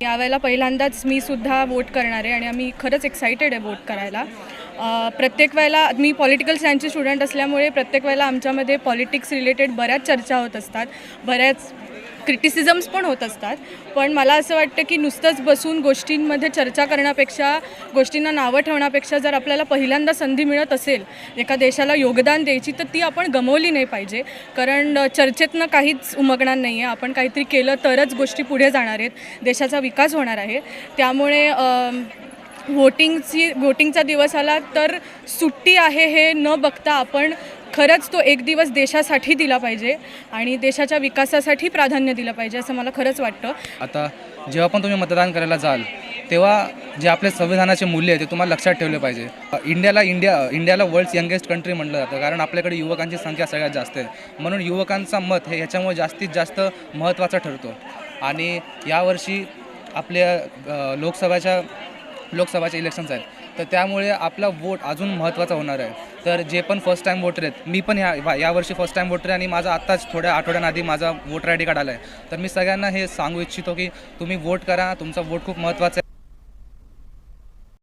यावेळेला पहिल्यांदाच मी सुद्धा वोट करणार आहे आणि आम्ही खरंच एक्सायटेड आहे वोट करायला. प्रत्येक वेळेला मी पॉलिटिकल सायन्सचे स्टुडंट असल्यामुळे प्रत्येक वेळेला आमच्यामध्ये पॉलिटिक्स रिलेटेड बऱ्याच चर्चा होत असतात. बऱ्याच क्रिटिसिझम्स पण होत असतात. पण मला असं वाटतं की नुसतंच बसून गोष्टींमध्ये चर्चा करण्यापेक्षा गोष्टींना नावं ठेवण्यापेक्षा जर आपल्याला पहिल्यांदा संधी मिळत असेल एका देशाला योगदान द्यायची तर ती आपण गमवली नाही पाहिजे. कारण चर्चेतनं काहीच उमगणार नाही आहे आपण काहीतरी केलं तरच गोष्टी पुढे जाणार आहेत. देशाचा विकास होणार आहे. त्यामुळे व्होटिंगची वोटिंगची वोटिंगचा दिवस आला तर सुट्टी आहे हे न बघता आपण खरंच तो एक दिवस देशासाठी दिला पाहिजे आणि देशाच्या विकासासाठी प्राधान्य दिलं पाहिजे असं मला खरंच वाटतं. आता जेव्हा पण तुम्ही मतदान करायला जाल तेव्हा जे आपले संविधानाचे मूल्य आहे ते तुम्हाला लक्षात ठेवले पाहिजे. इंडियाला इंडिया इंडियाला वर्ल्ड्स यंगेस्ट कंट्री म्हटलं जातं कारण आपल्याकडे युवकांची संख्या सगळ्यात जास्त आहे. म्हणून युवकांचा मत हे ह्याच्यामुळे जास्तीत जास्त महत्त्वाचा ठरतो. आणि यावर्षी आपल्या लोकसभाच्या लोकसभाच्या लोकसभाचे इलेक्शन्स आहेत. तर त्यामुळे आपला वोट अजून महत्त्वाचा होणार आहे. तर जे पण फर्स्ट टाईम वोटर आहेत मी पण ह्या यावर्षी फर्स्ट टाईम वोटर आहे आणि माझा आत्ताच थोड्या आठवड्यांआधी माझा वोटर आय डी कार्ड आला आहे. तर मी सगळ्यांना हे सांगू इच्छितो की तुम्ही वोट करा तुमचा वोट खूप महत्त्वाचा आहे.